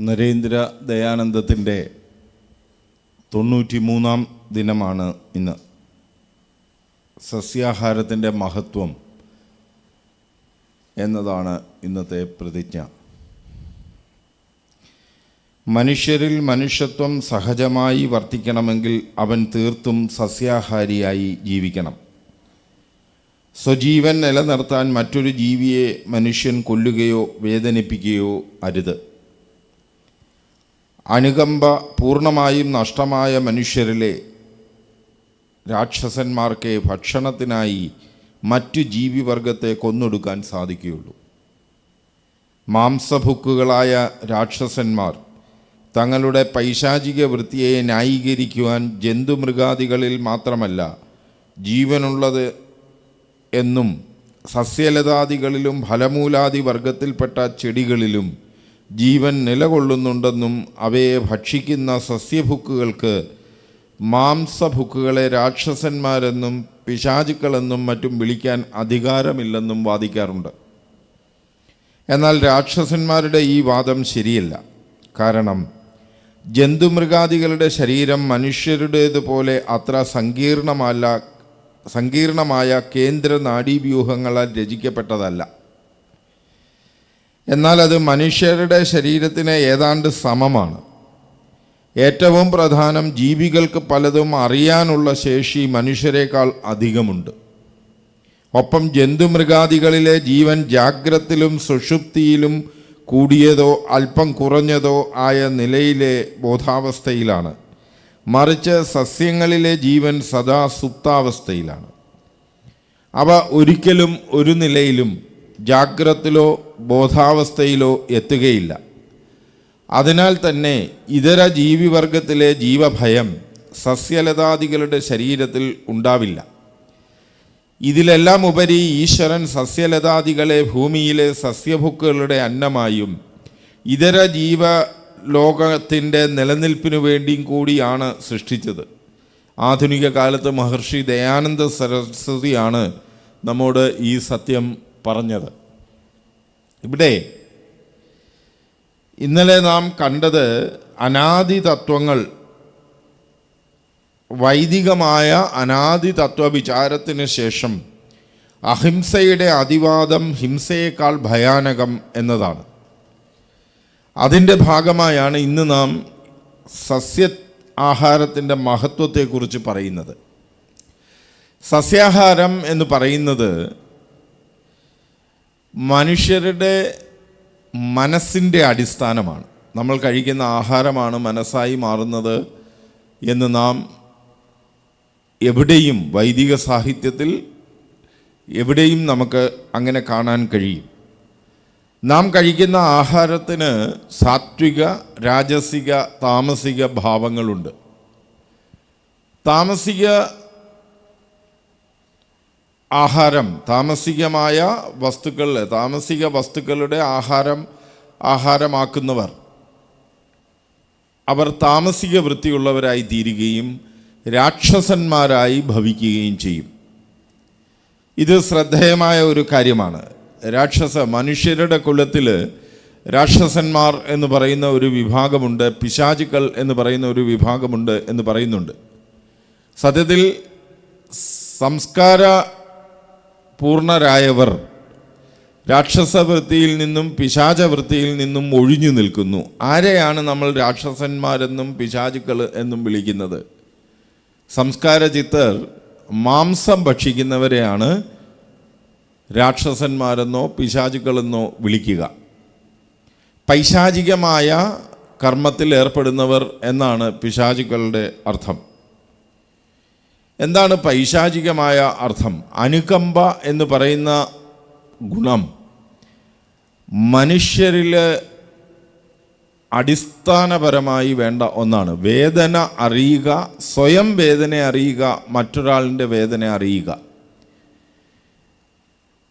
നരേന്ദ്ര ദയാനന്ദത്തിന്റെ തൊണ്ണൂറ്റി മൂന്നാം ദിനമാണ് ഇന്ന്. സസ്യാഹാരത്തിന്റെ മഹത്വം എന്നതാണ് ഇന്നത്തെ പ്രതിജ്ഞ. മനുഷ്യരിൽ മനുഷ്യത്വം സഹജമായി വർത്തിക്കണമെങ്കിൽ അവൻ തീർത്തും സസ്യാഹാരിയായി ജീവിക്കണം. സ്വജീവൻ നിലനിർത്താൻ മറ്റൊരു ജീവിയെ മനുഷ്യൻ കൊല്ലുകയോ വേദനിപ്പിക്കുകയോ അരുത്. അനുകമ്പ പൂർണമായും നഷ്ടമായ മനുഷ്യരിലെ രാക്ഷസന്മാർക്ക് ഭക്ഷണത്തിനായി മറ്റു ജീവിവർഗത്തെ കൊന്നൊടുക്കാൻ സാധിക്കുകയുള്ളൂ. മാംസഭുക്കുകളായ രാക്ഷസന്മാർ തങ്ങളുടെ പൈശാചിക വൃത്തിയെ ന്യായീകരിക്കുവാൻ ജന്തുമൃഗാദികളിൽ മാത്രമല്ല ജീവനുള്ളത് എന്നും സസ്യലതാദികളിലും ഫലമൂലാദി വർഗത്തിൽപ്പെട്ട ചെടികളിലും ജീവൻ നിലകൊള്ളുന്നുണ്ടെന്നും അവയെ ഭക്ഷിക്കുന്ന സസ്യഭുക്കുകൾക്ക് മാംസഭുക്കുകളെ രാക്ഷസന്മാരെന്നും പിശാചുക്കളെന്നും മറ്റും വിളിക്കാൻ അധികാരമില്ലെന്നും വാദിക്കാറുണ്ട്. എന്നാൽ രാക്ഷസന്മാരുടെ ഈ വാദം ശരിയല്ല. കാരണം ജന്തുമൃഗാദികളുടെ ശരീരം മനുഷ്യരുടേതുപോലെ അത്ര സങ്കീർണമല്ല സങ്കീർണമായ കേന്ദ്ര നാഡീവ്യൂഹങ്ങളാൽ രചിക്കപ്പെട്ടതല്ല. എന്നാൽ അത് മനുഷ്യരുടെ ശരീരത്തിന് ഏതാണ്ട് സമമാണ്. ഏറ്റവും പ്രധാനം ജീവികൾക്ക് പലതും അറിയാനുള്ള ശേഷി മനുഷ്യരെക്കാൾ അധികമുണ്ട്. ഒപ്പം ജന്തുമൃഗാദികളിലെ ജീവൻ ജാഗ്രത്തിലും സുഷുപ്തിയിലും കൂടിയതോ അല്പം കുറഞ്ഞതോ ആയ നിലയിലെ ബോധാവസ്ഥയിലാണ്. മറിച്ച് സസ്യങ്ങളിലെ ജീവൻ സദാ സുപ്താവസ്ഥയിലാണ്. അവ ഒരിക്കലും ഒരു നിലയിലും ജാഗ്രത്തിലോ ബോധാവസ്ഥയിലോ എത്തുകയില്ല. അതിനാൽ തന്നെ ഇതര ജീവിവർഗത്തിലെ ജീവഭയം സസ്യലതാദികളുടെ ശരീരത്തിൽ ഉണ്ടാവില്ല. ഇതിലെല്ലാം ഉപരി ഈശ്വരൻ സസ്യലതാദികളെ ഭൂമിയിലെ സസ്യഭുക്കുകളുടെ അന്നമായും ഇതര ജീവ ലോകത്തിന്റെ നിലനിൽപ്പിനു വേണ്ടിയും കൂടിയാണ് സൃഷ്ടിച്ചത്. ആധുനിക കാലത്ത് മഹർഷി ദയാനന്ദ സരസ്വതിയാണ് നമ്മോട് ഈ സത്യം പറഞ്ഞത്. ഇവിടെ ഇന്നലെ നാം കണ്ടത് അനാദി തത്വങ്ങൾ വൈദികമായ അനാദി തത്വവിചാരത്തിന് ശേഷം അഹിംസയുടെ അതിവാദം ഹിംസയേക്കാൾ ഭയാനകം എന്നതാണ്. അതിന്റെ ഭാഗമായാണ് ഇന്ന് നാം സസ്യ ആഹാരത്തിന്റെ മഹത്വത്തെക്കുറിച്ച് പറയുന്നത്. സസ്യാഹാരം എന്ന് പറയുന്നത് മനുഷ്യരുടെ മനസ്സിന്റെ അടിസ്ഥാനമാണ്. നമ്മൾ കഴിക്കുന്ന ആഹാരമാണ് മനസ്സായി മാറുന്നത് എന്ന് നാം എവിടെയും വൈദിക സാഹിത്യത്തിൽ എവിടെയും നമുക്ക് അങ്ങനെ കാണാൻ കഴിയും. നാം കഴിക്കുന്ന ആഹാരത്തിന് സാത്വിക രാജസിക താമസിക ഭാവങ്ങളുണ്ട്. താമസിക ആഹാരം താമസികമായ വസ്തുക്കൾ താമസിക വസ്തുക്കളുടെ ആഹാരം ആഹാരമാക്കുന്നവർ. അവർ താമസിക വൃത്തിയുള്ളവരായി തീരുകയും രാക്ഷസന്മാരായി ഭവിക്കുകയും ചെയ്യും. ഇത് ശ്രദ്ധേയമായ ഒരു കാര്യമാണ്. രാക്ഷസ മനുഷ്യരുടെ കുലത്തിൽ രാക്ഷസന്മാർ എന്ന് പറയുന്ന ഒരു വിഭാഗമുണ്ട് പിശാചുക്കൾ എന്ന് പറയുന്ന ഒരു വിഭാഗമുണ്ട് എന്ന് പറയുന്നുണ്ട്. സത്യത്തിൽ സംസ്കാര പൂർണരായവർ രാക്ഷസവൃത്തിയിൽ നിന്നും പിശാചവൃത്തിയിൽ നിന്നും ഒഴിഞ്ഞു നിൽക്കുന്നു. ആരെയാണ് നമ്മൾ രാക്ഷസന്മാരെന്നും പിശാചുക്കൾ എന്നും വിളിക്കുന്നത്? സംസ്കാര ചിത്തർ മാംസം ഭക്ഷിക്കുന്നവരെയാണ് രാക്ഷസന്മാരെന്നോ പിശാചുക്കളെന്നോ വിളിക്കുക. പൈശാചികമായ കർമ്മത്തിൽ ഏർപ്പെടുന്നവർ എന്നാണ് പിശാചുക്കളുടെ അർത്ഥം. എന്താണ് പൈശാചികമായ അർത്ഥം? അനുകമ്പ എന്ന് പറയുന്ന ഗുണം. മനുഷ്യരിൽ അടിസ്ഥാനപരമായി വേണ്ട ഒന്നാണ്. വേദന അറിയുക സ്വയം വേദന അറിയുക മറ്റൊരാളിന്റെ വേദന അറിയുക.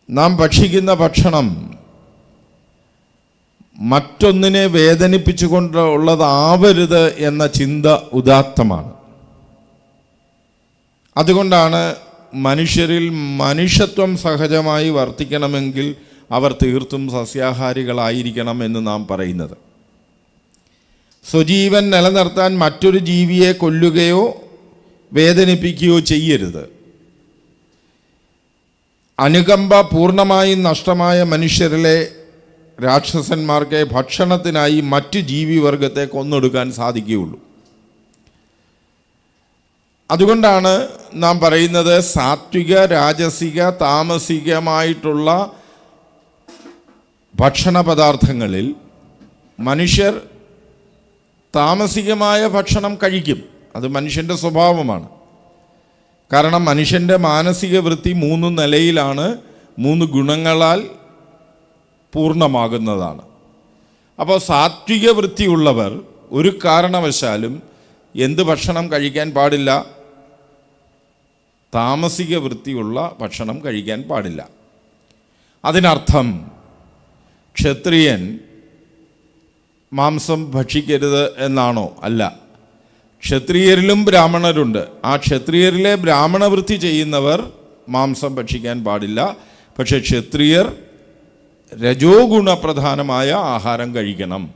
നാം ഭക്ഷിക്കുന്ന ഭക്ഷണം മറ്റൊന്നിനെ വേദനിപ്പിച്ചുകൊണ്ട് ഉള്ളതാവരുത് എന്ന ചിന്ത ഉദാത്തമാണ്. അതുകൊണ്ടാണ് മനുഷ്യരിൽ മനുഷ്യത്വം സഹജമായി വർത്തിക്കണമെങ്കിൽ അവർ തീർത്തും സസ്യാഹാരികളായിരിക്കണം എന്ന് നാം പറയുന്നത്. സ്വജീവൻ നിലനിർത്താൻ മറ്റൊരു ജീവിയെ കൊല്ലുകയോ വേദനിപ്പിക്കുകയോ ചെയ്യരുത്. അനുകമ്പ പൂർണമായും നഷ്ടമായ മനുഷ്യരിലെ രാക്ഷസന്മാർക്ക് ഭക്ഷണത്തിനായി മറ്റു ജീവിവർഗത്തെ കൊന്നെടുക്കാൻ സാധിക്കുകയുള്ളൂ. അതുകൊണ്ടാണ് നാം പറയുന്നത് സാത്വിക രാജസിക താമസികമായിട്ടുള്ള ഭക്ഷണ പദാർത്ഥങ്ങളിൽ മനുഷ്യർ താമസികമായ ഭക്ഷണം കഴിക്കും. അത് മനുഷ്യന്റെ സ്വഭാവമാണ്. കാരണം മനുഷ്യന്റെ മാനസിക വൃത്തി മൂന്ന് നിലയിലാണ് മൂന്ന് ഗുണങ്ങളാൽ പൂർണമാകുന്നതാണ്. അപ്പോൾ സാത്വിക വൃത്തിയുള്ളവർ ഒരു കാരണവശാലും എന്ത് ഭക്ഷണം കഴിക്കാൻ പാടില്ല? താമസിക വൃത്തിയുള്ള ഭക്ഷണം കഴിക്കാൻ പാടില്ല. അതിനർത്ഥം ക്ഷത്രിയൻ മാംസം ഭക്ഷിക്കരുത് എന്നാണോ? അല്ല. ക്ഷത്രിയരിലും ബ്രാഹ്മണരുണ്ട്. ആ ക്ഷത്രിയരിലെ ബ്രാഹ്മണവൃത്തി ചെയ്യുന്നവർ മാംസം ഭക്ഷിക്കാൻ പാടില്ല. പക്ഷേ ക്ഷത്രിയർ രജോ ഗുണപ്രധാനമായ ആഹാരം കഴിക്കണം.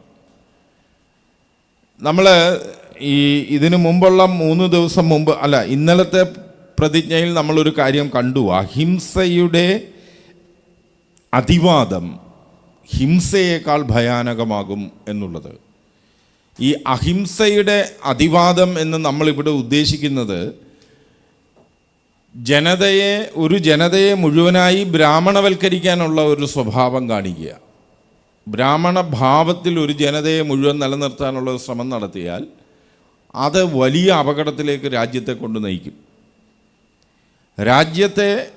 നമ്മൾ ഈ ഇതിനു മുമ്പുള്ള മൂന്ന് ദിവസം മുമ്പ് അല്ല ഇന്നലത്തെ പ്രതിജ്ഞയിൽ നമ്മളൊരു കാര്യം കണ്ടു. അഹിംസയുടെ അതിവാദം ഹിംസയേക്കാൾ ഭയാനകമാകും എന്നുള്ളത്. ഈ അഹിംസയുടെ അതിവാദം എന്ന് നമ്മളിവിടെ ഉദ്ദേശിക്കുന്നത് ജനതയെ ഒരു ജനതയെ മുഴുവനായി ബ്രാഹ്മണവൽക്കരിക്കാനുള്ള ഒരു സ്വഭാവം കാണിക്കുക. ബ്രാഹ്മണ ഭാവത്തിൽ ഒരു ജനതയെ മുഴുവൻ നിലനിർത്താനുള്ള ശ്രമം നടത്തിയാൽ അത് വലിയ അപകടത്തിലേക്ക് രാജ്യത്തെ കൊണ്ട് നയിക്കും. രാജ്യത്തെ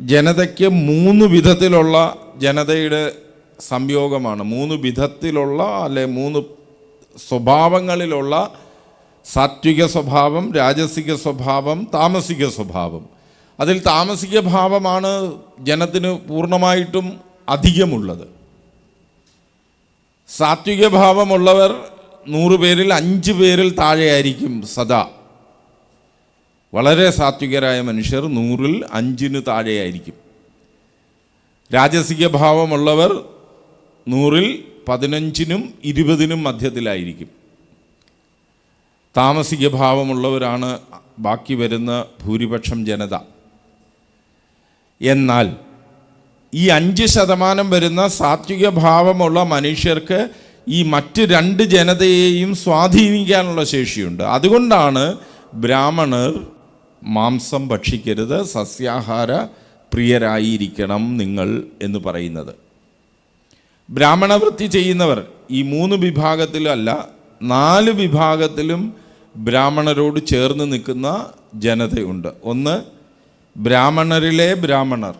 ജനതയ്ക്ക് മൂന്ന് വിധത്തിലുള്ള ജനതയുടെ സംയോഗമാണ്. മൂന്ന് വിധത്തിലുള്ള അല്ലെ മൂന്ന് സ്വഭാവങ്ങളിലുള്ള സാത്വിക സ്വഭാവം രാജസിക സ്വഭാവം താമസിക സ്വഭാവം. അതിൽ താമസിക ഭാവമാണ് ജനത്തിന് പൂർണമായിട്ടും അധികമുള്ളത്. സാത്വിക ഭാവമുള്ളവർ നൂറ് പേരിൽ അഞ്ച് പേരിൽ താഴെയായിരിക്കും സദാ. വളരെ സാത്വികരായ മനുഷ്യർ നൂറിൽ അഞ്ചിന് താഴെയായിരിക്കും. രാജസിക ഭാവമുള്ളവർ നൂറിൽ പതിനഞ്ചിനും ഇരുപതിനും മധ്യത്തിലായിരിക്കും. താമസിക ഭാവമുള്ളവരാണ് ബാക്കി വരുന്ന ഭൂരിപക്ഷം ജനത. എന്നാൽ ഈ അഞ്ച് ശതമാനം വരുന്ന സാത്വിക ഭാവമുള്ള മനുഷ്യർക്ക് ഈ മറ്റ് രണ്ട് ജനതയെയും സ്വാധീനിക്കാനുള്ള ശേഷിയുണ്ട്. അതുകൊണ്ടാണ് ബ്രാഹ്മണർ മാംസം ഭക്ഷിക്കരുത് സസ്യാഹാര പ്രിയരായിരിക്കണം നിങ്ങൾ എന്ന് പറയുന്നത്. ബ്രാഹ്മണവൃത്തി ചെയ്യുന്നവർ ഈ മൂന്ന് വിഭാഗത്തിലല്ല നാല് വിഭാഗത്തിലും ബ്രാഹ്മണരോട് ചേർന്ന് നിൽക്കുന്ന ജനതയുണ്ട്. ഒന്ന് ബ്രാഹ്മണരിലെ ബ്രാഹ്മണർ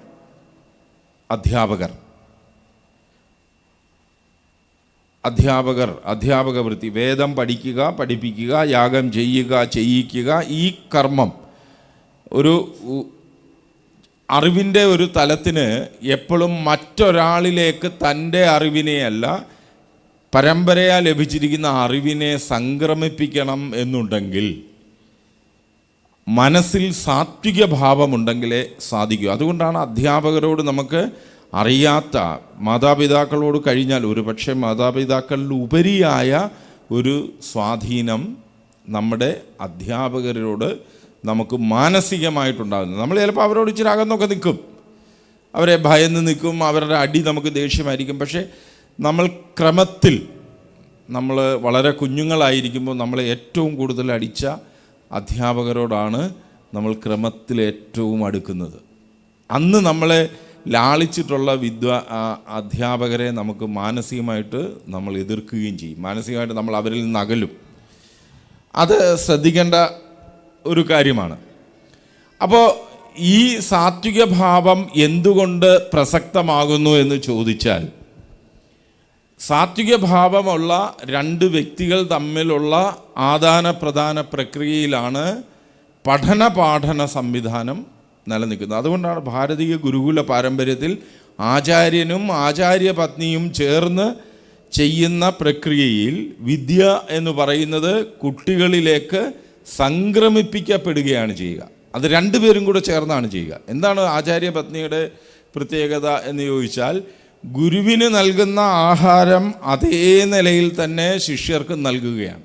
അധ്യാപകർ. അധ്യാപകർ അധ്യാപക വൃത്തി വേദം പഠിക്കുക പഠിപ്പിക്കുക യാഗം ചെയ്യുക ചെയ്യിക്കുക ഈ കർമ്മം ഒരു അറിവിന്റെ ഒരു തലത്തിന് എപ്പോഴും മറ്റൊരാളിലേക്ക് തന്റെ അറിവിനെയല്ല പരമ്പരയാ ലഭിച്ചിരിക്കുന്ന അറിവിനെ സംക്രമിപ്പിക്കണം എന്നുണ്ടെങ്കിൽ മനസ്സിൽ സാത്വിക ഭാവമുണ്ടെങ്കിലേ സാധിക്കൂ. അതുകൊണ്ടാണ് അധ്യാപകരോട് നമുക്ക് അറിയാത്ത മാതാപിതാക്കളോട് കഴിഞ്ഞാൽ ഒരു പക്ഷേ മാതാപിതാക്കളിൽ ഉപരിയായ ഒരു സ്വാധീനം നമ്മുടെ അധ്യാപകരോട് നമുക്ക് മാനസികമായിട്ടുണ്ടാകുന്നത്. നമ്മൾ ചിലപ്പോൾ അവരോട് ഇച്ചിരി അകന്നൊക്കെ നിൽക്കും. അവരെ ഭയന്ന് നിൽക്കും അവരുടെ അടി നമുക്ക് ദേഷ്യമായിരിക്കും. പക്ഷേ നമ്മൾ ക്രമത്തിൽ നമ്മൾ വളരെ കുഞ്ഞുങ്ങളായിരിക്കുമ്പോൾ നമ്മളെ ഏറ്റവും കൂടുതൽ അടിച്ച അധ്യാപകരോടാണ് നമ്മൾ ക്രമത്തിൽ ഏറ്റവും അടുക്കുന്നത്. അന്ന് നമ്മളെ ലാളിച്ചിട്ടുള്ള വിദ്വ അധ്യാപകരെ നമുക്ക് മാനസികമായിട്ട് നമ്മൾ എതിർക്കുകയും ചെയ്യും. മാനസികമായിട്ട് നമ്മൾ അവരിൽ നിന്ന് അകലും. അത് ശ്രദ്ധിക്കേണ്ട ഒരു കാര്യമാണ്. അപ്പോൾ ഈ സാത്വിക ഭാവം എന്തുകൊണ്ട് പ്രസക്തമാകുന്നു എന്ന് ചോദിച്ചാൽ സാത്വിക ഭാവമുള്ള രണ്ട് വ്യക്തികൾ തമ്മിലുള്ള ആദാന പ്രധാന പ്രക്രിയയിലാണ് പഠന പാഠന സംവിധാനം നിലനിൽക്കുന്നത്. അതുകൊണ്ടാണ് ഭാരതീയ ഗുരുകുല പാരമ്പര്യത്തിൽ ആചാര്യനും ആചാര്യപത്നിയും ചേർന്ന് ചെയ്യുന്ന പ്രക്രിയയിൽ വിദ്യ എന്ന് പറയുന്നത് കുട്ടികളിലേക്ക് സംക്രമിപ്പിക്കപ്പെടുകയാണ് ചെയ്യുക. അത് രണ്ടുപേരും കൂടെ ചേർന്നാണ് ചെയ്യുക. എന്താണ് ആചാര്യ പത്നിയുടെ പ്രത്യേകത എന്ന് ചോദിച്ചാൽ ഗുരുവിന് നൽകുന്ന ആഹാരം അതേ നിലയിൽ തന്നെ ശിഷ്യർക്ക് നൽകുകയാണ്.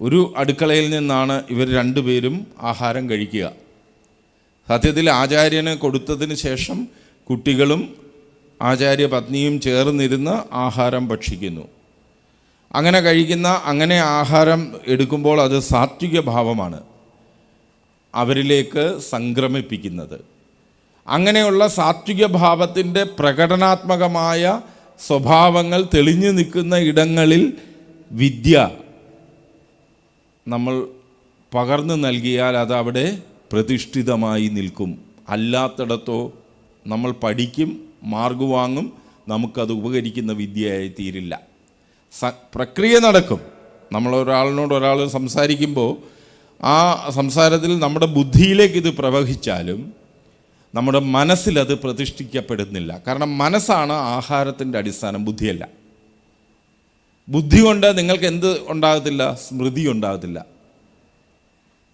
ഒരു അടുക്കളയിൽ നിന്നാണ് ഇവർ രണ്ടുപേരും ആഹാരം കഴിക്കുക. സത്യത്തിൽ ആചാര്യന് കൊടുത്തതിന് ശേഷം കുട്ടികളും ആചാര്യ പത്നിയും ചേർന്നിരുന്ന് ആഹാരം ഭക്ഷിക്കുന്നു. അങ്ങനെ കഴിക്കുന്ന അങ്ങനെ ആഹാരം എടുക്കുമ്പോൾ അത് സാത്വിക ഭാവമാണ്. അവരിലേക്ക് സംക്രമിപ്പിക്കുന്നത്. അങ്ങനെയുള്ള സാത്വിക ഭാവത്തിന്റെ പ്രകടനാത്മകമായ സ്വഭാവങ്ങൾ തെളിഞ്ഞു നിൽക്കുന്ന ഇടങ്ങളിൽ വിദ്യ നമ്മൾ പകർന്നു നൽകിയാൽ അത് അവിടെ പ്രതിഷ്ഠിതമായി നിൽക്കും. അല്ലാത്തിടത്തോ നമ്മൾ പഠിക്കും മാർഗ് വാങ്ങും നമുക്കത് ഉപകരിക്കുന്ന വിദ്യയായി തീരില്ല പ്രക്രിയ നടക്കും. നമ്മൾ ഒരാളിനോട് ഒരാൾ സംസാരിക്കുമ്പോൾ ആ സംസാരത്തിൽ നമ്മുടെ ബുദ്ധിയിലേക്ക് ഇത് പ്രവഹിച്ചാലും നമ്മുടെ മനസ്സിലത് പ്രതിഷ്ഠിക്കപ്പെടുന്നില്ല. കാരണം മനസ്സാണ് ആഹാരത്തിന്റെ അടിസ്ഥാനം ബുദ്ധിയല്ല. ബുദ്ധി കൊണ്ട് നിങ്ങൾക്ക് എന്ത് ഉണ്ടാകത്തില്ല? സ്മൃതി ഉണ്ടാകത്തില്ല.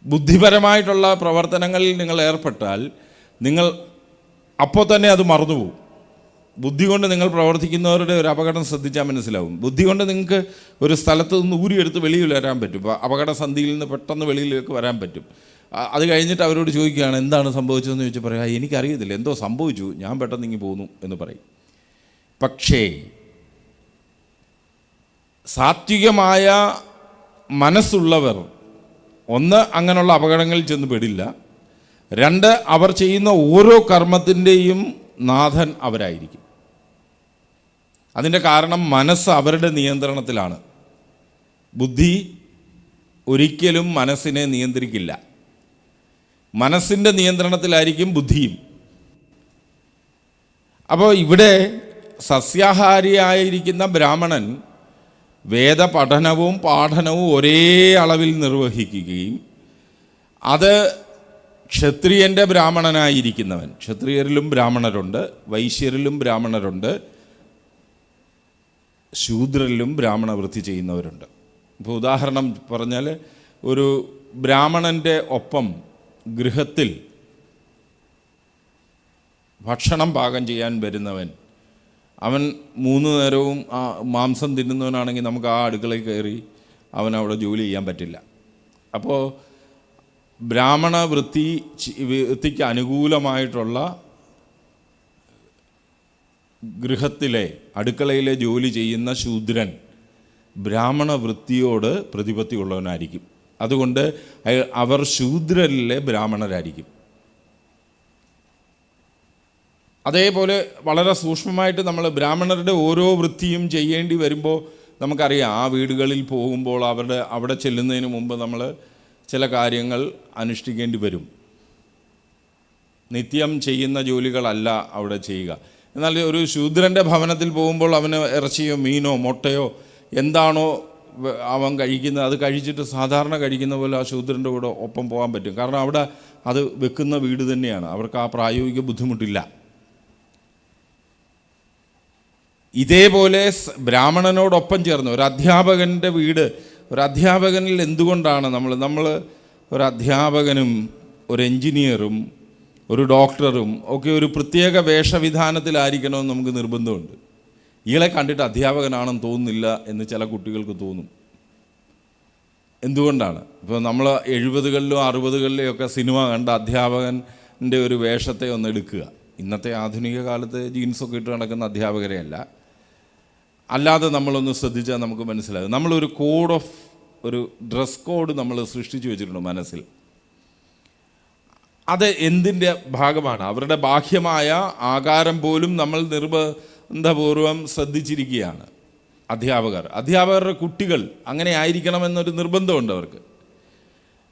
ബുദ്ധിപരമായിട്ടുള്ള പ്രവർത്തനങ്ങളിൽ നിങ്ങൾ ഏർപ്പെട്ടാൽ നിങ്ങൾ അപ്പോൾ തന്നെ അത് മറന്നുപോകും. ബുദ്ധി കൊണ്ട് നിങ്ങൾ പ്രവർത്തിക്കുന്നവരുടെ ഒരു അപകടം ശ്രദ്ധിച്ചാൽ മനസ്സിലാവും. ബുദ്ധി കൊണ്ട് നിങ്ങൾക്ക് ഒരു സ്ഥലത്ത് നിന്ന് ഊരിയെടുത്ത് വെളിയിൽ വരാൻ പറ്റും. അപകട സന്ധിയിൽ നിന്ന് പെട്ടെന്ന് വെളിയിലേക്ക് വരാൻ പറ്റും. അത് കഴിഞ്ഞിട്ട് അവരോട് ചോദിക്കുകയാണ് എന്താണ് സംഭവിച്ചതെന്ന്? ചോദിച്ചാൽ പറയാം "ആ, എനിക്കറിയത്തില്ല. എന്തോ സംഭവിച്ചു. ഞാൻ പെട്ടെന്ന് ഇങ്ങി പോന്നു എന്ന് പറയും. പക്ഷേ സാത്വികമായ മനസ്സുള്ളവർ ഒന്ന് അങ്ങനെയുള്ള അപകടങ്ങളിൽ ചെന്ന് പെടില്ല. രണ്ട് അവർ ചെയ്യുന്ന ഓരോ കർമ്മത്തിന്റെയും നാഥൻ അവരായിരിക്കും. അതിന്റെ കാരണം മനസ്സ് അവരുടെ നിയന്ത്രണത്തിലാണ്. ബുദ്ധി ഒരിക്കലും മനസ്സിനെ നിയന്ത്രിക്കില്ല. മനസ്സിന്റെ നിയന്ത്രണത്തിലായിരിക്കും ബുദ്ധിയും. അപ്പോൾ ഇവിടെ സസ്യാഹാരിയായിരിക്കുന്ന ബ്രാഹ്മണൻ വേദപഠനവും പാഠനവും ഒരേ അളവിൽ നിർവഹിക്കുകയും അത് ക്ഷത്രിയന്റെ ബ്രാഹ്മണനായിരിക്കുന്നവൻ. ക്ഷത്രിയരിലും ബ്രാഹ്മണരുണ്ട് വൈശ്യരിലും ബ്രാഹ്മണരുണ്ട്. ശൂദ്രരിലും ബ്രാഹ്മണ വൃത്തി ചെയ്യുന്നവരുണ്ട്. ഇപ്പോൾ ഉദാഹരണം പറഞ്ഞാൽ ഒരു ബ്രാഹ്മണന്റെ ഒപ്പം ഗൃഹത്തിൽ ഭക്ഷണം പാകം ചെയ്യാൻ വരുന്നവൻ അവൻ മൂന്ന് നേരവും ആ മാംസം തിന്നുന്നവനാണെങ്കിൽ നമുക്ക് ആ അടുക്കളയിൽ കയറി അവൻ അവിടെ ജോലി ചെയ്യാൻ പറ്റില്ല. അപ്പോൾ ബ്രാഹ്മണ വൃത്തി വൃത്തിക്ക് അനുകൂലമായിട്ടുള്ള ഗൃഹത്തിലെ അടുക്കളയിലെ ജോലി ചെയ്യുന്ന ശൂദ്രൻ ബ്രാഹ്മണ വൃത്തിയോട് പ്രതിപത്തി ഉള്ളവനായിരിക്കും അതുകൊണ്ട് അവർ ശൂദ്രരിലെ ബ്രാഹ്മണരായിരിക്കും. അതേപോലെ വളരെ സൂക്ഷ്മമായിട്ട് നമ്മൾ ബ്രാഹ്മണരുടെ ഓരോ വൃത്തിയും ചെയ്യേണ്ടി വരുമ്പോൾ നമുക്കറിയാം ആ വീടുകളിൽ പോകുമ്പോൾ അവരുടെ അവിടെ ചെല്ലുന്നതിന് മുമ്പ് നമ്മൾ ചില കാര്യങ്ങൾ അനുഷ്ഠിക്കേണ്ടി വരും. നിത്യം ചെയ്യുന്ന ജോലികളല്ല അവിടെ ചെയ്യുക. എന്നാൽ ഒരു ശൂദ്രന്റെ ഭവനത്തിൽ പോകുമ്പോൾ അവന് ഇറച്ചിയോ മീനോ മുട്ടയോ എന്താണോ അവൻ കഴിക്കുന്നത് അത് കഴിച്ചിട്ട് സാധാരണ കഴിക്കുന്ന പോലെ ആ ശൂദ്രന്റെ കൂടെ ഒപ്പം പോകാൻ പറ്റും. കാരണം അവിടെ അത് വെക്കുന്ന വീട് തന്നെയാണ്. അവർക്ക് ആ പ്രായോഗിക ബുദ്ധിമുട്ടില്ല. ഇതേപോലെ ബ്രാഹ്മണനോടൊപ്പം ചേർന്ന് ഒരു അധ്യാപകന്റെ വീട് ഒരു അധ്യാപകനിൽ എന്തുകൊണ്ടാണ് നമ്മൾ നമ്മൾ ഒരു അധ്യാപകനും ഒരു എൻജിനീയറും ഒരു ഡോക്ടറും ഒക്കെ ഒരു പ്രത്യേക വേഷവിധാനത്തിലായിരിക്കണമെന്ന് നമുക്ക് നിർബന്ധമുണ്ട്. ഇയാളെ കണ്ടിട്ട് അധ്യാപകനാണെന്ന് തോന്നുന്നില്ല എന്ന് ചില കുട്ടികൾക്ക് തോന്നും. എന്തുകൊണ്ടാണ്? ഇപ്പോൾ നമ്മൾ എഴുപതുകളിലും അറുപതുകളിലും ഒക്കെ സിനിമ കണ്ട അധ്യാപകന്റെ ഒരു വേഷത്തെ ഒന്ന് എടുക്കുക. ഇന്നത്തെ ആധുനിക കാലത്ത് ജീൻസൊക്കെ ഇട്ട് നടക്കുന്ന അധ്യാപകരെ അല്ല. അല്ലാതെ നമ്മളൊന്ന് ശ്രദ്ധിച്ചാൽ നമുക്ക് മനസ്സിലാകും. നമ്മളൊരു കോഡ് ഓഫ് ഒരു ഡ്രസ് കോഡ് നമ്മൾ സൃഷ്ടിച്ചു വെച്ചിട്ടുണ്ട് മനസ്സിൽ. അത് എന്തിന്റെ ഭാഗമാണ്? അവരുടെ ബാഹ്യമായ ആകാരം പോലും നമ്മൾ നിർബന്ധപൂർവം ശ്രദ്ധിച്ചിരിക്കുകയാണ്. അധ്യാപകർ. അധ്യാപകരുടെ കുട്ടികൾ അങ്ങനെ ആയിരിക്കണമെന്നൊരു നിർബന്ധമുണ്ട് അവർക്ക്.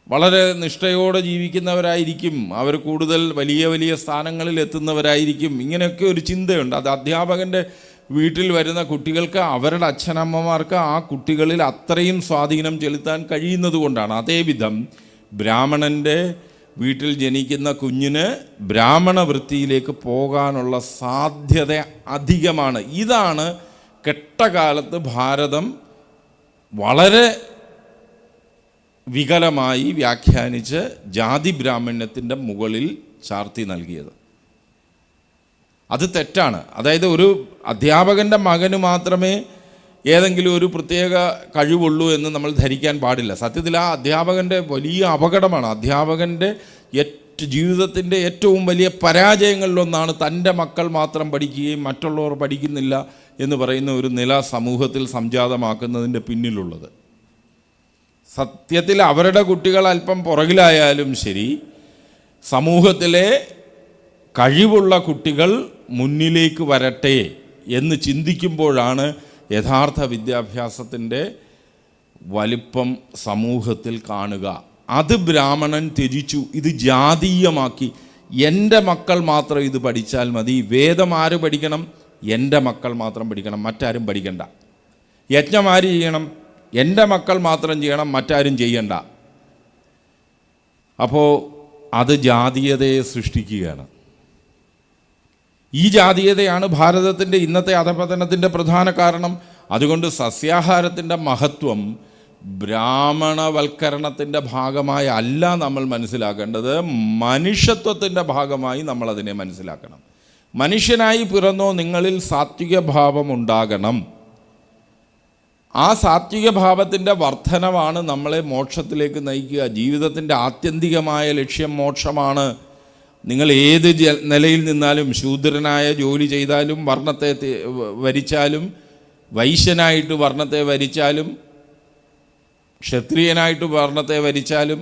വളരെ നിഷ്ഠയോടെ ജീവിക്കുന്നവരായിരിക്കും. അവർ കൂടുതൽ വലിയ വലിയ സ്ഥാനങ്ങളിൽ എത്തുന്നവരായിരിക്കും. ഇങ്ങനെയൊക്കെ ഒരു ചിന്തയുണ്ട്. അത് അധ്യാപകന്റെ വീട്ടിൽ വരുന്ന കുട്ടികൾക്ക് അവരുടെ അച്ഛനമ്മമാർക്ക് ആ കുട്ടികളിൽ അത്രയും സ്വാധീനം ചെലുത്താൻ കഴിയുന്നത് കൊണ്ടാണ് അതേവിധം ബ്രാഹ്മണന്റെ വീട്ടിൽ ജനിക്കുന്ന കുഞ്ഞിന് ബ്രാഹ്മണ വൃത്തിയിലേക്ക് പോകാനുള്ള സാധ്യത അധികമാണ്. ഇതാണ് കെട്ടകാലത്ത് ഭാരതം വളരെ വികലമായി വ്യാഖ്യാനിച്ച് ജാതി ബ്രാഹ്മണ്യത്തിന്റെ മുകളിൽ ചാർത്തി നൽകിയത്. അത് തെറ്റാണ്. അതായത് ഒരു അധ്യാപകന്റെ മകന് മാത്രമേ ഏതെങ്കിലും ഒരു പ്രത്യേക കഴിവുള്ളൂ എന്ന് നമ്മൾ ധരിക്കാൻ പാടില്ല. സത്യത്തിൽ ആ അധ്യാപകന്റെ വലിയ അപകടമാണ്. അധ്യാപകന്റെ ജീവിതത്തിന്റെ ഏറ്റവും വലിയ പരാജയങ്ങളിലൊന്നാണ് തന്റെ മക്കൾ മാത്രം പഠിക്കുകയും മറ്റുള്ളവർ പഠിക്കുന്നില്ല എന്ന് പറയുന്ന ഒരു നില സമൂഹത്തിൽ സംജാതമാക്കുന്നതിന്റെ പിന്നിലുള്ളത്. സത്യത്തിൽ അവരുടെ കുട്ടികൾ അല്പം പുറകിലായാലും ശരി സമൂഹത്തിലെ കഴിവുള്ള കുട്ടികൾ മുന്നിലേക്ക് വരട്ടെ എന്ന് ചിന്തിക്കുമ്പോഴാണ് യഥാർത്ഥ വിദ്യാഭ്യാസത്തിന്റെ വലിപ്പം സമൂഹത്തിൽ കാണുക. അത് ബ്രാഹ്മണൻ ത്യജിച്ചു. ഇത് ജാതീയമാക്കി. എന്റെ മക്കൾ മാത്രം ഇത് പഠിച്ചാൽ മതി. വേദം ആര് പഠിക്കണം? എന്റെ മക്കൾ മാത്രം പഠിക്കണം. മറ്റാരും പഠിക്കണ്ട. യജ്ഞം ആര് ചെയ്യണം? എന്റെ മക്കൾ മാത്രം ചെയ്യണം. മറ്റാരും ചെയ്യണ്ട. അപ്പോൾ അത് ജാതീയതയെ സൃഷ്ടിക്കുകയാണ്. ഈ ജാതീയതയാണ് ഭാരതത്തിന്റെ ഇന്നത്തെ അധപതനത്തിന്റെ പ്രധാന കാരണം. അതുകൊണ്ട് സസ്യാഹാരത്തിന്റെ മഹത്വം ബ്രാഹ്മണവൽക്കരണത്തിന്റെ ഭാഗമായി അല്ല നമ്മൾ മനസ്സിലാക്കേണ്ടത്. മനുഷ്യത്വത്തിന്റെ ഭാഗമായി നമ്മൾ അതിനെ മനസ്സിലാക്കണം. മനുഷ്യനായി പിറന്നോ നിങ്ങളിൽ സാത്വിക ഭാവം ഉണ്ടാകണം. ആ സാത്വിക ഭാവത്തിന്റെ വർധനവാണ് നമ്മളെ മോക്ഷത്തിലേക്ക് നയിക്കുക. ജീവിതത്തിന്റെ ആത്യന്തികമായ ലക്ഷ്യം മോക്ഷമാണ്. നിങ്ങൾ ഏത് നിലയിൽ നിന്നാലും ശൂദ്രനായ ജോലി ചെയ്താലും വർണത്തെ വരിച്ചാലും വൈശ്യനായിട്ട് വർണത്തെ വരിച്ചാലും ക്ഷത്രിയനായിട്ട് വർണത്തെ വരിച്ചാലും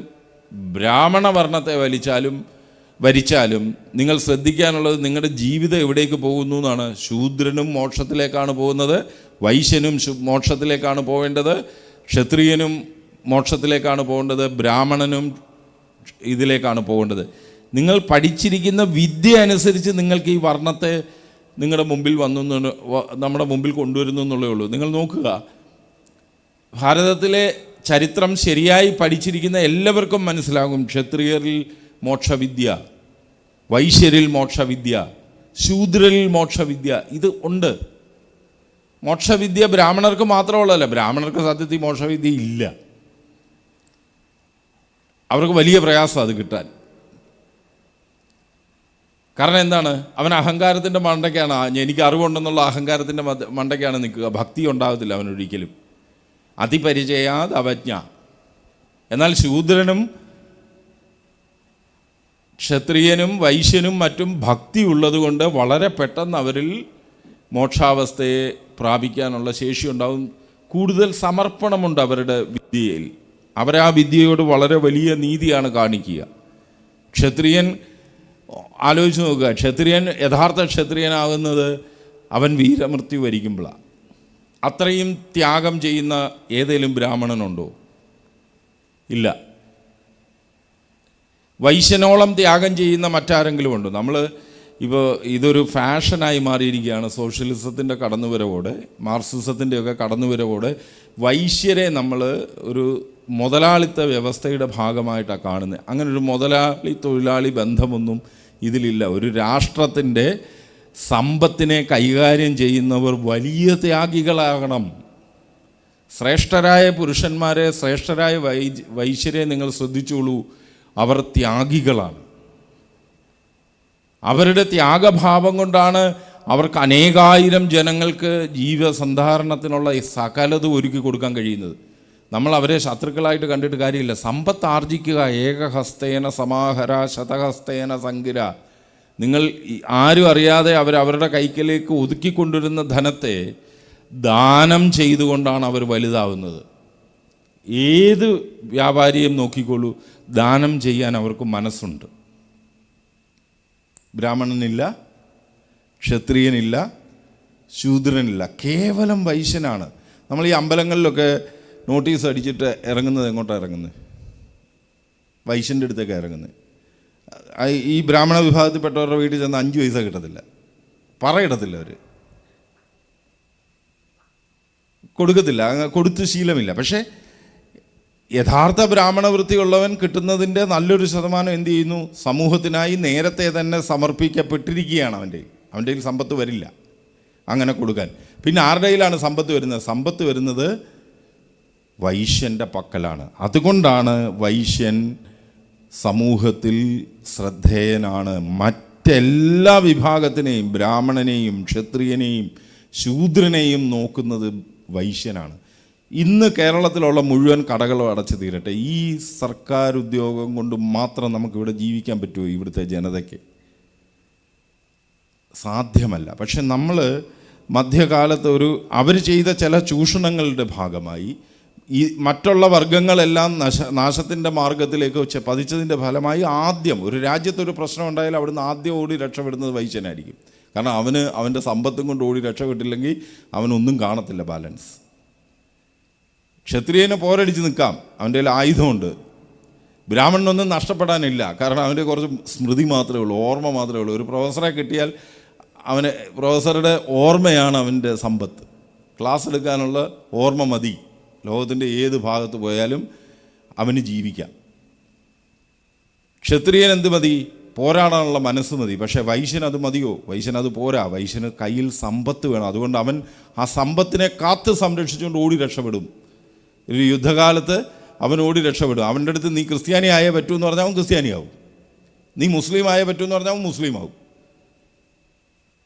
ബ്രാഹ്മണ വർണത്തെ വലിച്ചാലും വരിച്ചാലും നിങ്ങൾ ശ്രദ്ധിക്കാനുള്ളത് നിങ്ങളുടെ ജീവിതം എവിടേക്ക് പോകുന്നു എന്നാണ്. ശൂദ്രനും മോക്ഷത്തിലേക്കാണ് പോകുന്നത് വൈശ്യനും മോക്ഷത്തിലേക്കാണ് പോകേണ്ടത് ക്ഷത്രിയനും മോക്ഷത്തിലേക്കാണ് പോകേണ്ടത് ബ്രാഹ്മണനും ഇതിലേക്കാണ് പോകേണ്ടത്. നിങ്ങൾ പഠിച്ചിരിക്കുന്ന വിദ്യ അനുസരിച്ച് നിങ്ങൾക്ക് ഈ വർണത്തെ നിങ്ങളുടെ മുമ്പിൽ വന്നു നമ്മുടെ മുമ്പിൽ കൊണ്ടുവരുന്നു എന്നുള്ളേ ഉള്ളൂ. നിങ്ങൾ നോക്കുക. ഭാരതത്തിലെ ചരിത്രം ശരിയായി പഠിച്ചിരിക്കുന്ന എല്ലാവർക്കും മനസ്സിലാകും. ക്ഷത്രിയരിൽ മോക്ഷവിദ്യ വൈശ്യരിൽ മോക്ഷവിദ്യ ശൂദ്രരിൽ മോക്ഷവിദ്യ ഇത് ഉണ്ട്. മോക്ഷവിദ്യ ബ്രാഹ്മണർക്ക് മാത്രമുള്ളതല്ല. ബ്രാഹ്മണർക്ക് സത്യത്തിൽ മോക്ഷവിദ്യ ഇല്ല. അവർക്ക് വലിയ പ്രയാസം അത് കിട്ടാൻ. കാരണം എന്താണ്? അവൻ അഹങ്കാരത്തിന്റെ മണ്ടയ്ക്കാണ്. എനിക്ക് അറിവുണ്ടെന്നുള്ള അഹങ്കാരത്തിന്റെ മണ്ടയ്ക്കാണ് നിൽക്കുക. ഭക്തി ഉണ്ടാകത്തില്ല അവനൊരിക്കലും അതിപരിചയാത് അവജ്ഞ. എന്നാൽ ശൂദ്രനും ക്ഷത്രിയനും വൈശ്യനും മറ്റും ഭക്തി ഉള്ളതുകൊണ്ട് വളരെ പെട്ടെന്ന് അവരിൽ മോക്ഷാവസ്ഥയെ പ്രാപിക്കാനുള്ള ശേഷി ഉണ്ടാവും. കൂടുതൽ സമർപ്പണമുണ്ട് അവരുടെ വിദ്യയിൽ. അവരാ വിദ്യയോട് വളരെ വലിയ നീതിയാണ് കാണിക്കുക. ക്ഷത്രിയൻ ആലോചിച്ച് നോക്കുക. ക്ഷത്രിയൻ യഥാർത്ഥ ക്ഷത്രിയനാകുന്നത് അവൻ വീരമൃത്യു വരിക്കുമ്പോഴാണ് അത്രയും ത്യാഗം ചെയ്യുന്ന ഏതെങ്കിലും ബ്രാഹ്മണനുണ്ടോ? ഇല്ല. വൈശ്യനോളം ത്യാഗം ചെയ്യുന്ന മറ്റാരെങ്കിലും ഉണ്ടോ? നമ്മൾ ഇപ്പോൾ ഇതൊരു ഫാഷനായി മാറിയിരിക്കുകയാണ്. സോഷ്യലിസത്തിന്റെ കടന്നുവരവോടെ മാർക്സിസത്തിന്റെയൊക്കെ കടന്നുവരവോടെ വൈശ്യരെ നമ്മൾ ഒരു മുതലാളിത്ത വ്യവസ്ഥയുടെ ഭാഗമായിട്ടാണ് കാണുന്നത് അങ്ങനെ ഒരു മുതലാളി തൊഴിലാളി ബന്ധമൊന്നും ഇതിലില്ല. ഒരു രാഷ്ട്രത്തിന്റെ സമ്പത്തിനെ കൈകാര്യം ചെയ്യുന്നവർ വലിയ ത്യാഗികളാകണം. ശ്രേഷ്ഠരായ പുരുഷന്മാരെ ശ്രേഷ്ഠരായ വൈ വൈശ്യരെ നിങ്ങൾ ശ്രദ്ധിച്ചോളൂ. അവർ ത്യാഗികളാണ്. അവരുടെ ത്യാഗഭാവം കൊണ്ടാണ് അവർക്ക് അനേകായിരം ജനങ്ങൾക്ക് ജീവസന്ധാരണത്തിനുള്ള സകലതും ഒരുക്കി കൊടുക്കാൻ കഴിയുന്നത്. നമ്മൾ അവരെ ശത്രുക്കളായിട്ട് കണ്ടിട്ട് കാര്യമില്ല. സമ്പത്ത് ആർജിക്കുക ഏകഹസ്തേന സമാഹര ശതഹസ്തേന സങ്കിര നിങ്ങൾ ആരും അറിയാതെ അവർ അവരുടെ കൈക്കലേക്ക് ഒതുക്കിക്കൊണ്ടിരുന്ന ധനത്തെ ദാനം ചെയ്തുകൊണ്ടാണ് അവർ വലുതാവുന്നത്. ഏത് വ്യാപാരിയും നോക്കിക്കോളൂ. ദാനം ചെയ്യാൻ അവർക്ക് മനസ്സുണ്ട്. ബ്രാഹ്മണനില്ല ക്ഷത്രിയനില്ല ശൂദ്രനില്ല. കേവലം വൈശ്യനാണ്. നമ്മൾ ഈ അമ്പലങ്ങളിലൊക്കെ നോട്ടീസ് അടിച്ചിട്ട് ഇറങ്ങുന്നത് എങ്ങോട്ടാണ് ഇറങ്ങുന്നത്? വൈശ്യന്റെ അടുത്തേക്ക് ഇറങ്ങുന്നത്. ഈ ബ്രാഹ്മണ വിഭാഗത്തിൽപ്പെട്ടവരുടെ വീട്ടിൽ ചെന്ന് അഞ്ച് പൈസ കിട്ടത്തില്ല. പറയിടത്തില്ല അവർ കൊടുക്കത്തില്ല. കൊടുത്ത് ശീലമില്ല. പക്ഷേ യഥാർത്ഥ ബ്രാഹ്മണ വൃത്തിയുള്ളവൻ കിട്ടുന്നതിന്റെ നല്ലൊരു ശതമാനം എന്ത് ചെയ്യുന്നു? സമൂഹത്തിനായി നേരത്തെ തന്നെ സമർപ്പിക്കപ്പെട്ടിരിക്കുകയാണ് അവന്റെ. അവന്റെ കയ്യിൽ സമ്പത്ത് വരില്ല അങ്ങനെ കൊടുക്കാൻ. പിന്നെ ആരുടെ കയ്യിലാണ് സമ്പത്ത് വരുന്നത്? സമ്പത്ത് വരുന്നത് വൈശ്യന്റെ പക്കലാണ്. അതുകൊണ്ടാണ് വൈശ്യൻ സമൂഹത്തിൽ ശ്രദ്ധേയനാണ്. മറ്റെല്ലാ വിഭാഗത്തിനെയും ബ്രാഹ്മണനെയും ക്ഷത്രിയനെയും ശൂദ്രനെയും നോക്കുന്നത് വൈശ്യനാണ്. ഇന്ന് കേരളത്തിലുള്ള മുഴുവൻ കടകളും അടച്ചു തീരട്ടെ. ഈ സർക്കാർ ഉദ്യോഗം കൊണ്ട് മാത്രം നമുക്കിവിടെ ജീവിക്കാൻ പറ്റുമോ ഇവിടുത്തെ ജനതയ്ക്ക്? സാധ്യമല്ല. പക്ഷെ നമ്മൾ മധ്യകാലത്ത് ഒരു അവർ ചെയ്ത ചില ചൂഷണങ്ങളുടെ ഭാഗമായി ഈ മറ്റുള്ള വർഗങ്ങളെല്ലാം നശ നാശത്തിന്റെ മാർഗത്തിലേക്ക് പതിച്ചതിന്റെ ഫലമായി ആദ്യം ഒരു രാജ്യത്തൊരു പ്രശ്നം ഉണ്ടായാൽ അവിടുന്ന് ആദ്യം ഓടി രക്ഷപ്പെടുന്നത് വൈശ്യനായിരിക്കും. കാരണം അവന് അവന്റെ സമ്പത്തും കൊണ്ട് ഓടി രക്ഷപ്പെട്ടില്ലെങ്കിൽ അവനൊന്നും കാണത്തില്ല ബാലൻസ്. ക്ഷത്രിയനെ പോരടിച്ച് നിൽക്കാം. അവന്റെ കയ്യിൽ ആയുധമുണ്ട്. ബ്രാഹ്മണനൊന്നും നഷ്ടപ്പെടാനില്ല. കാരണം അവന്റെ കുറച്ച് സ്മൃതി മാത്രമേ ഉള്ളൂ ഓർമ്മ മാത്രമേ ഉള്ളൂ. ഒരു പ്രൊഫസറെ കിട്ടിയാൽ അവന് പ്രൊഫസറുടെ ഓർമ്മയാണ് അവന്റെ സമ്പത്ത്. ക്ലാസ് എടുക്കാനുള്ള ഓർമ്മ മതി. ലോകത്തിന്റെ ഏത് ഭാഗത്ത് പോയാലും അവന് ജീവിക്കാം. ക്ഷത്രിയൻ എന്ത് മതി? പോരാടാനുള്ള മനസ്സ് മതി. പക്ഷേ വൈശ്യൻ അത് മതിയോ? വൈശ്യൻ അത് പോരാ. വൈശ്യന് കയ്യിൽ സമ്പത്ത് വേണം. അതുകൊണ്ട് അവൻ ആ സമ്പത്തിനെ കാത്ത് സംരക്ഷിച്ചുകൊണ്ട് ഓടി രക്ഷപ്പെടും. ഒരു യുദ്ധകാലത്ത് അവൻ ഓടി രക്ഷപ്പെടും. അവന്റെ അടുത്ത് നീ ക്രിസ്ത്യാനി ആയേ പറ്റൂ എന്ന് പറഞ്ഞാൽ അവൻ ക്രിസ്ത്യാനിയാവും. നീ മുസ്ലിം ആയേ പറ്റൂ എന്ന് പറഞ്ഞാൽ അവൻ മുസ്ലിം ആവും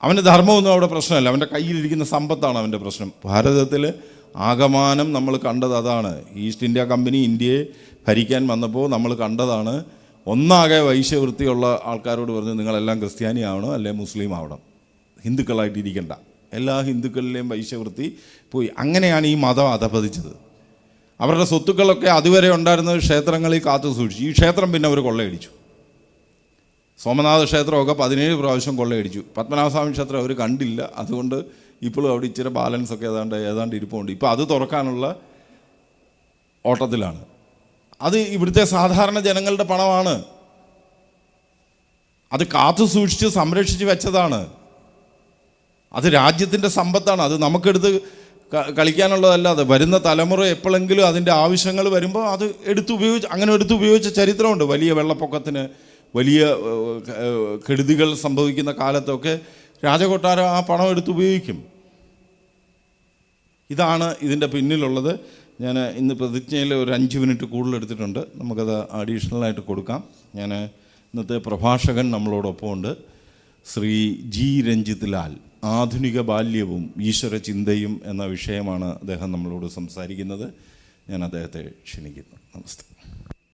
അവന്റെ ധർമ്മമൊന്നും അവിടെ പ്രശ്നമല്ല. അവന്റെ കയ്യിലിരിക്കുന്ന സമ്പത്താണ് അവന്റെ പ്രശ്നം. ഭാരതത്തിൽ ആകമാനം നമ്മൾ കണ്ടത് അതാണ്. ഈസ്റ്റ് ഇന്ത്യ കമ്പനി ഇന്ത്യയെ ഭരിക്കാൻ വന്നപ്പോൾ നമ്മൾ കണ്ടതാണ്. ഒന്നാകെ വൈശ്യവൃത്തിയുള്ള ആൾക്കാരോട് പറഞ്ഞു നിങ്ങളെല്ലാം ക്രിസ്ത്യാനി ആവണം അല്ലെ മുസ്ലിം ആവണം ഹിന്ദുക്കളായിട്ടിരിക്കണ്ട. എല്ലാ ഹിന്ദുക്കളിലെയും വൈശ്യവൃത്തി പോയി. അങ്ങനെയാണ് ഈ മതം അധപതിച്ചത് അവരുടെ സ്വത്തുക്കളൊക്കെ അതുവരെ ഉണ്ടായിരുന്നത് ക്ഷേത്രങ്ങളിൽ കാത്തു സൂക്ഷിച്ചു. ഈ ക്ഷേത്രം പിന്നെ അവർ കൊള്ളയടിച്ചു. സോമനാഥ ക്ഷേത്രമൊക്കെ പതിനേഴ് പ്രാവശ്യം കൊള്ളയടിച്ചു. പത്മനാഭസ്വാമി ക്ഷേത്രം അവർ കണ്ടില്ല. അതുകൊണ്ട് ഇപ്പോഴും അവിടെ ഇച്ചിരി ബാലൻസ് ഒക്കെ ഏതാണ്ട് ഏതാണ്ട് ഇരിപ്പുണ്ട്. ഇപ്പോൾ അത് തുറക്കാനുള്ള ഓട്ടത്തിലാണ്. അത് ഇവിടുത്തെ സാധാരണ ജനങ്ങളുടെ പണമാണ്. അത് കാത്തു സൂക്ഷിച്ച് സംരക്ഷിച്ച് വെച്ചതാണ്. അത് രാജ്യത്തിന്റെ സമ്പത്താണ്. അത് നമുക്കെടുത്ത് കളിക്കാനുള്ളതല്ല അത് വരുന്ന തലമുറ എപ്പോഴെങ്കിലും അതിന്റെ ആവശ്യങ്ങൾ വരുമ്പോൾ അത് എടുത്ത് ഉപയോഗിച്ച് അങ്ങനെ എടുത്ത് ഉപയോഗിച്ച ചരിത്രമുണ്ട്. വലിയ വെള്ളപ്പൊക്കത്തിന് വലിയ കെടുതികൾ സംഭവിക്കുന്ന കാലത്തൊക്കെ രാജകൊട്ടാരം ആ പണം എടുത്ത് ഉപയോഗിക്കും. ഇതാണ് ഇതിന്റെ പിന്നിലുള്ളത്. ഞാൻ ഇന്ന് പ്രതിജ്ഞയിൽ ഒരു അഞ്ച് മിനിറ്റ് കൂടുതൽ എടുത്തിട്ടുണ്ട്. നമുക്കത് അഡീഷണലായിട്ട് കൊടുക്കാം. ഞാൻ ഇന്നത്തെ പ്രഭാഷകൻ നമ്മളോടൊപ്പം ഉണ്ട് ശ്രീ ജി രഞ്ജിത് ലാൽ. ആധുനിക ബാല്യവും ഈശ്വര ചിന്തയും എന്ന വിഷയമാണ് അദ്ദേഹം നമ്മളോട് സംസാരിക്കുന്നത്. ഞാൻ അദ്ദേഹത്തെ ക്ഷണിക്കുന്നു. നമസ്തേ.